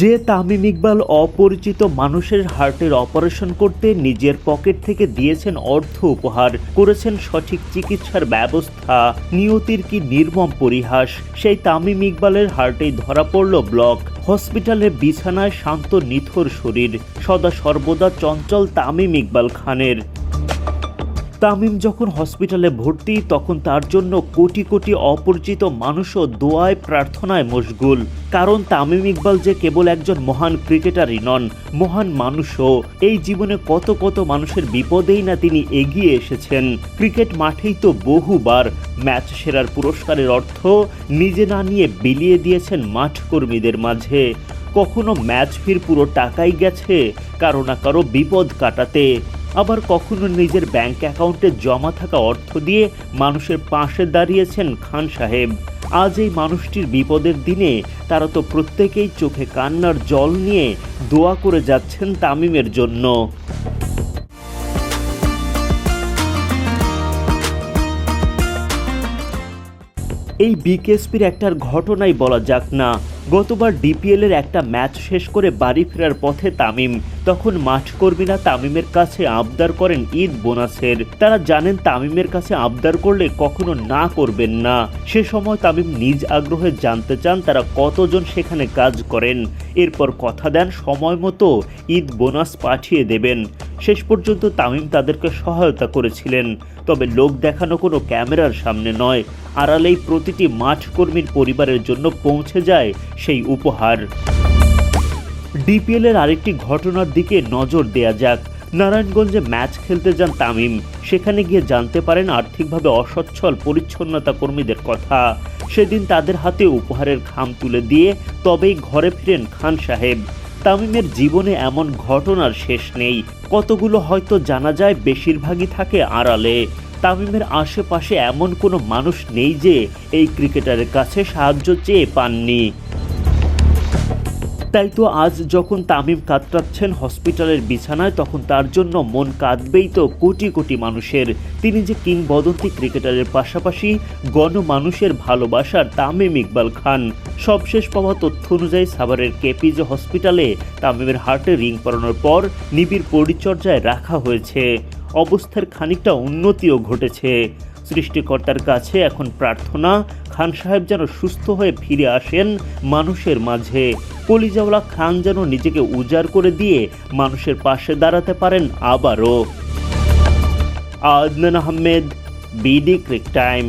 যে তামিম ইকবাল অপরিচিত মানুষের হার্টের অপারেশন করতে নিজের পকেট থেকে দিয়েছেন অর্থ উপহার, করেছেন সঠিক চিকিৎসার ব্যবস্থা, নিয়তির কি নির্মম পরিহাস, সেই তামিম ইকবালের হার্টেই ধরা পড়ল ব্লক, হসপিটালে বিছানায় শান্ত নিথর শরীর, সদা সর্বদা চঞ্চল তামিম ইকবাল খানের। তামিম যখন হসপিটালে ভর্তি, তখন তার জন্য কোটি কোটি অপরিচিত মানুষও দোয়ায়, প্রার্থনায় মশগুল। কারণ তামিম ইকবাল যে কেবল একজন মহান ক্রিকেটারই নন, মহান মানুষও। এই জীবনে কত কত মানুষের বিপদেই না তিনি এগিয়ে এসেছেন। ক্রিকেট মাঠেই তো বহুবার ম্যাচ সেরার পুরস্কারের অর্থ নিজে না নিয়ে বিলিয়ে দিয়েছেন মাঠ কর্মীদের মাঝে। কখনো ম্যাচ ফির পুরো টাকাই গেছে, কারও না কারও বিপদ কাটাতে। আবার কখনো নিজের ব্যাংক অ্যাকাউন্টে জমা থাকা অর্থ দিয়ে মানুষের পাশে দাঁড়িয়েছেন খান সাহেব। আজ এই মানুষটির বিপদের দিনে তারা তো প্রত্যেকেই চোখে কান্নার জল নিয়ে দোয়া করে যাচ্ছেন তামিমের জন্য। এই বিকেএসপির একটার ঘটনাই বলা যাক না। গতবার ডিপিএল এর একটা ম্যাচ শেষ করে বাড়ি ফেরার পথে তামিম। তখন মাঠ মাঠকর্মীরা তামিমের কাছে আবদার করেন ঈদ বোনাসের। তারা জানেন তামিমের কাছে আবদার করলে কখনো না করবেন না। সে সময় তামিম নিজ আগ্রহে জানতে চান তারা কতজন সেখানে কাজ করেন। এরপর কথা দেন সময় মতো ঈদ বোনাস পাঠিয়ে দেবেন। শেষ পর্যন্ত তামিম তাদেরকে সহায়তা করেছিলেন। তবে লোক দেখানো কোনো ক্যামেরার সামনে নয়। আড়ালেই প্রতিটি মাঠ কর্মীর পরিবারের জন্য পৌঁছে যায় সেই উপহার। ডিপিএল এর আরেকটি ঘটনার দিকে নজর দেয়া যাক। নারায়ণগঞ্জে ম্যাচ খেলতে যান তামিম। সেখানে গিয়ে জানতে পারেন আর্থিকভাবে অসচ্ছল পরিচ্ছন্নতা কর্মীদের কথা। সেদিন তাদের হাতে উপহারের খাম তুলে দিয়ে তবেই ঘরে ফিরেন খান সাহেব। তামিমের জীবনে এমন ঘটনার শেষ নেই। কতগুলো হয়তো জানা যায়, বেশিরভাগই থাকে আড়ালে। তামিমের আশেপাশে এমন কোনো মানুষ নেই যে এই ক্রিকেটারের কাছে সাহায্য চেয়ে পাননি। তাই তো আজ যখন তামিম কাতরাচ্ছেন হসপিটালের বিছানায়, তখন তার জন্য মন কাঁদবেই তো কোটি কোটি মানুষের। তিনি যে কিংবদন্তি ক্রিকেটারের পাশাপাশি গণমানুষের ভালোবাসার তামিম ইকবাল খান। সবশেষ পাওয়া তথ্য অনুযায়ী সাভারের কেপিজে হসপিটালে তামিমের হার্টে রিং পরানোর পর নিবিড় পরিচর্যায় রাখা হয়েছে। অবস্থার খানিকটা উন্নতিও ঘটেছে। সৃষ্টিকর্তার কাছে এখন প্রার্থনা, খান সাহেব যেন সুস্থ হয়ে ফিরে আসেন মানুষের মাঝে। কলিজাওয়ালা খান যেন নিজেকে উজাড় করে দিয়ে মানুষের পাশে দাঁড়াতে পারেন আবারও। Adnan Ahmed, BD cric time.